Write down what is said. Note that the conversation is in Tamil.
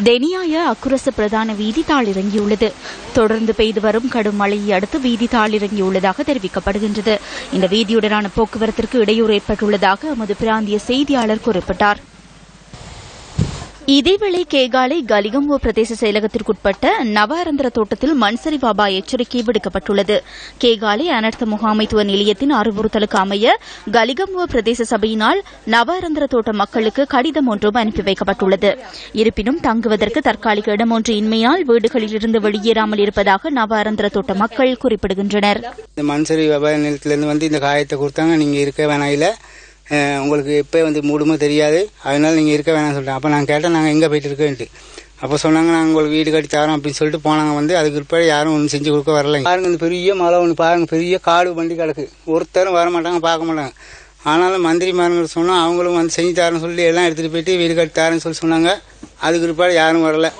தெனியாய அக்குரச பிரதான வீதி தாளிறங்கியுள்ளது தொடர்ந்து பெய்து வரும் கடும் மழையை அடுத்து வீதி தாளிறங்கியுள்ளதாக தெரிவிக்கப்படுகின்றது. இந்த வீதியுடனான போக்குவரத்திற்கு இடையூறு ஏற்பட்டுள்ளதாக எமது பிராந்திய செய்தியாளர் குறிப்பிட்டார். இதேவேளை கேகாலை கலிகம்போ பிரதேச செயலகத்திற்குட்பட்ட நவாரந்திர தோட்டத்தில் மண்சரிவு அபாய எச்சரிக்கை விடுக்கப்பட்டுள்ளது. கேகாலை அனர்த்த முகாமைத்துவ நிலையத்தின் அறிவுறுத்தலுக்கு அமைய கலிகம்போ பிரதேச சபையினால் நவாரந்திர தோட்ட மக்களுக்கு கடிதம் ஒன்றும் அனுப்பி வைக்கப்பட்டுள்ளது. இருப்பினும் தங்குவதற்கு தற்காலிக இடம் ஒன்று இன்மையால் வீடுகளில் இருந்து வெளியேறாமல் இருப்பதாக நவாரந்திர தோட்ட மக்கள் குறிப்பிடுகின்றனர். மண்சரி வந்து இந்த காயத்தை கொடுத்தாங்க. நீங்க இருக்க உங்களுக்கு எப்போ வந்து மூடுமோ தெரியாது. அதனால நீங்கள் இருக்க வேணாம்னு சொல்லிட்டேன். அப்போ நான் கேட்டேன் நாங்கள் எங்கே போயிட்டு இருக்கேன்ட்டு. அப்போ சொன்னாங்க நாங்கள் உங்களுக்கு வீடு கட்டி தரோம் அப்படின்னு சொல்லிட்டு போனாங்க. வந்து அதுக்கு பிற்பாடு யாரும் ஒன்றும் செஞ்சு கொடுக்க வரல. பாருங்க இந்த பெரிய மழை ஒன்று பாருங்க பெரிய காடு வண்டி கிடக்கு. ஒருத்தரும் வர மாட்டாங்க பார்க்க மாட்டாங்க. ஆனாலும் மந்திரிமாருங்க சொன்னால் அவங்களும் வந்து செஞ்சு தரேன்னு சொல்லி எல்லாம் எடுத்துகிட்டு போயிட்டு வீடு கட்டி தரேன்னு சொல்லி சொன்னாங்க. அதுக்கு பிற்பாடு யாரும் வரல.